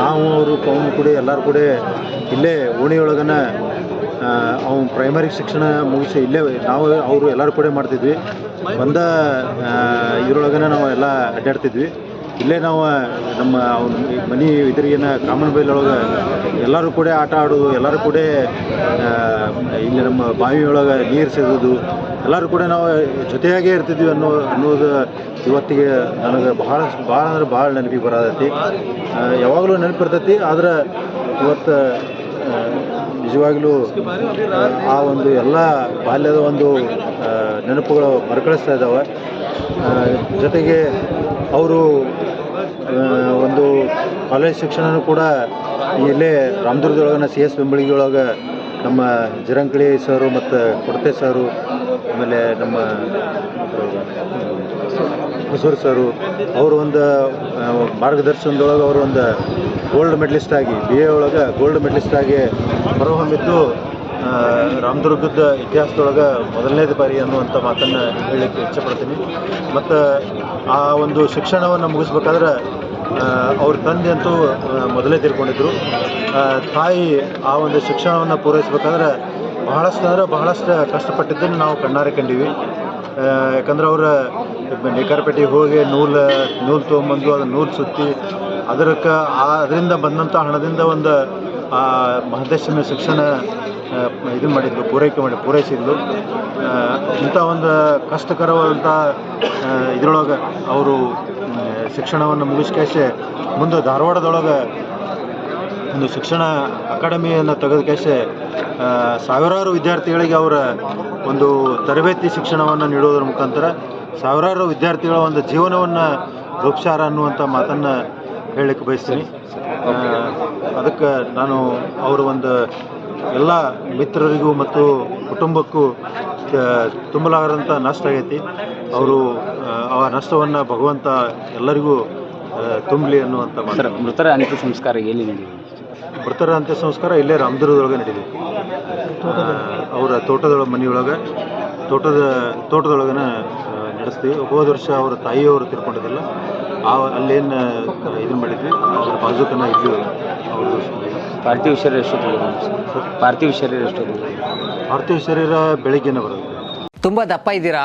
ನಾವು ಅವರು ಅವನು ಕೂಡ ಎಲ್ಲರೂ ಕೂಡ ಇಲ್ಲೇ ಓಣಿಯೊಳಗನ ಅವ್ನು ಪ್ರೈಮರಿ ಶಿಕ್ಷಣ ಮುಗಿಸಿ ಇಲ್ಲೇ ನಾವು ಅವರು ಎಲ್ಲರೂ ಕೂಡ ಮಾಡ್ತಿದ್ವಿ. ಬಂದ ಇದ್ರೊಳಗನ ನಾವು ಎಲ್ಲ ಅಡ್ಡಾಡ್ತಿದ್ವಿ. ಇಲ್ಲೇ ನಾವು, ನಮ್ಮ ಅವ್ನ ಮನೆ ಇದ್ರಿಗೇನ ಕಾಮನ್ ಬೈಲ್ ಒಳಗೆ ಎಲ್ಲರೂ ಕೂಡ ಆಟ ಆಡೋದು, ಎಲ್ಲರೂ ಕೂಡ ಇಲ್ಲಿ ನಮ್ಮ ಬಾವಿಯೊಳಗೆ ನೀರು ಸೇದೋದು ಎಲ್ಲರೂ ಕೂಡ ನಾವು ಜೊತೆಯಾಗೇ ಇರ್ತಿದ್ವಿ ಅನ್ನೋ ಅನ್ನೋದು ಇವತ್ತಿಗೆ ನನಗೆ ಭಾಳ ಭಾಳ ಅಂದ್ರೆ ಭಾಳ ನೆನಪಿಗೆ ಬರತೈತಿ. ಯಾವಾಗಲೂ ನೆನಪಿರ್ತೈತಿ ಆದ್ರೆ ಇವತ್ತು ನಿಜವಾಗಲೂ ಆ, ಒಂದು ಎಲ್ಲ ಬಾಲ್ಯದ ಒಂದು ನೆನಪುಗಳು ಮರುಕಳಿಸ್ತಾ ಇದ್ದಾವೆ ಜೊತೆಗೆ ಅವರು ಒಂದು ಕಾಲೇಜ್ ಶಿಕ್ಷಣನೂ ಕೂಡ ಇಲ್ಲೇ ರಾಮದುರ್ಗದೊಳಗನ ಸಿ ಎಸ್ ಬೆಂಬಳಿಗೆ ಒಳಗೆ ನಮ್ಮ ಜಿರಂಕಳಿ ಸರು ಮತ್ತು ಕೊಡತೆ ಸರು, ಆಮೇಲೆ ನಮ್ಮ ಹೊಸೂರು ಸರು, ಅವರು ಒಂದು ಮಾರ್ಗದರ್ಶನದೊಳಗೆ ಅವರು ಒಂದು ಗೋಲ್ಡ್ ಮೆಡಲಿಸ್ಟ್ ಆಗಿ, ಬಿ ಎ ಒಳಗೆ ಗೋಲ್ಡ್ ಮೆಡಲಿಸ್ಟ್ ಆಗಿ ಹೊರಹೊಮ್ಮಿದ್ದು ರಾಮದುರ್ಗದ ಇತಿಹಾಸದೊಳಗೆ ಮೊದಲನೇದು ಬಾರಿ ಅನ್ನುವಂಥ ಮಾತನ್ನು ಹೇಳಲಿಕ್ಕೆ ಇಚ್ಛಪಡ್ತೀನಿ ಮತ್ತು ಆ ಒಂದು ಶಿಕ್ಷಣವನ್ನು ಮುಗಿಸ್ಬೇಕಾದ್ರೆ ಅವ್ರ ತಂದೆ ಅಂತೂ ಮೊದಲೇ ತಿಳ್ಕೊಂಡಿದ್ರು. ತಾಯಿ ಆ ಒಂದು ಶಿಕ್ಷಣವನ್ನು ಪೂರೈಸಬೇಕಾದ್ರೆ ಬಹಳಷ್ಟು ಅಂದರೆ ಬಹಳಷ್ಟು ಕಷ್ಟಪಟ್ಟಿದ್ದನ್ನು ನಾವು ಕಣ್ಣಾರೆ ಕಂಡೀವಿ. ಯಾಕಂದ್ರೆ ಅವರ ನೇಕಾರಪೇಟೆಗೆ ಹೋಗಿ ನೂಲು ನೂಲು ತೊಗೊಂಬಂದು ಅದನ್ನು ನೂಲು ಸುತ್ತಿ ಅದಕ್ಕೆ ಅದರಿಂದ ಬಂದಂಥ ಹಣದಿಂದ ಒಂದು ಮಹದೇಶನ ಶಿಕ್ಷಣ ಇದು ಮಾಡಿದ್ದು ಪೂರೈಕೆ ಮಾಡಿ ಪೂರೈಸಿದ್ಲು. ಆ, ಇಂಥ ಒಂದು ಕಷ್ಟಕರವಾದಂಥ ಇದರೊಳಗೆ ಅವರು ಶಿಕ್ಷಣವನ್ನು ಮುಗಿಸ್ಕೇಶೆ ಮುಂದೆ ಧಾರವಾಡದೊಳಗೆ ಒಂದು ಶಿಕ್ಷಣ ಅಕಾಡೆಮಿಯನ್ನು ತೆಗೆದು ಕೇಸೆ ಸಾವಿರಾರು ವಿದ್ಯಾರ್ಥಿಗಳಿಗೆ ಅವರ ಒಂದು ತರಬೇತಿ ಶಿಕ್ಷಣವನ್ನು ನೀಡೋದ್ರ ಮುಖಾಂತರ ಸಾವಿರಾರು ವಿದ್ಯಾರ್ಥಿಗಳ ಒಂದು ಜೀವನವನ್ನು ರೂಪಿಸ್ಯಾರ ಅನ್ನುವಂಥ ಮಾತನ್ನು ಹೇಳಲಿಕ್ಕೆ ಬಯಸ್ತೀನಿ. ಅದಕ್ಕೆ ನಾನು ಅವರ ಒಂದು ಎಲ್ಲ ಮಿತ್ರರಿಗೂ ಮತ್ತು ಕುಟುಂಬಕ್ಕೂ ತುಂಬಲಾರದಂಥ ನಷ್ಟ ಆಗೈತಿ. ಅವರು ಆ, ನಷ್ಟವನ್ನು ಭಗವಂತ ಎಲ್ಲರಿಗೂ ತುಂಬಲಿ ಅನ್ನುವಂಥ ಮಾತ್ರ ಸರ್ ಮೃತರ ಅಂತ್ಯ ಸಂಸ್ಕಾರ ಎಲ್ಲಿ ನಡೆಯುತ್ತೆ ಮೃತರ ಅಂತ್ಯ ಸಂಸ್ಕಾರ ಇಲ್ಲೇ ರಾಮದುರ್ಗದೊಳಗೆ ನಡೆದಿದೆ. ಅವರ ತೋಟದೊಳ ಮನೆಯೊಳಗೆ ತೋಟದ ತೋಟದೊಳಗನ ನಡೆಸ್ತೀವಿ. ಹೋದ ವರ್ಷ ಅವರ ತಾಯಿಯವರು ತಿರ್ಕೊಂಡಿದ್ದಿಲ್ಲ ಆ ಅಲ್ಲೇನು ಇದನ್ನು ಮಾಡಿದ್ವಿ. ಅದರ ಬಾಜುಕನ ಇದ್ವಿ ಅವರು ಪಾರ್ಥಿವ ಶರೀರ ಎಷ್ಟು ಸರ್? ಪಾರ್ಥಿವ ಶರೀರ ಎಷ್ಟು ಪಾರ್ಥಿವ ಶರೀರ ಬೆಳಿಗ್ಗೆನೇ ಬರುತ್ತೆ. ತುಂಬ ದಪ್ಪ ಇದ್ದೀರಾ?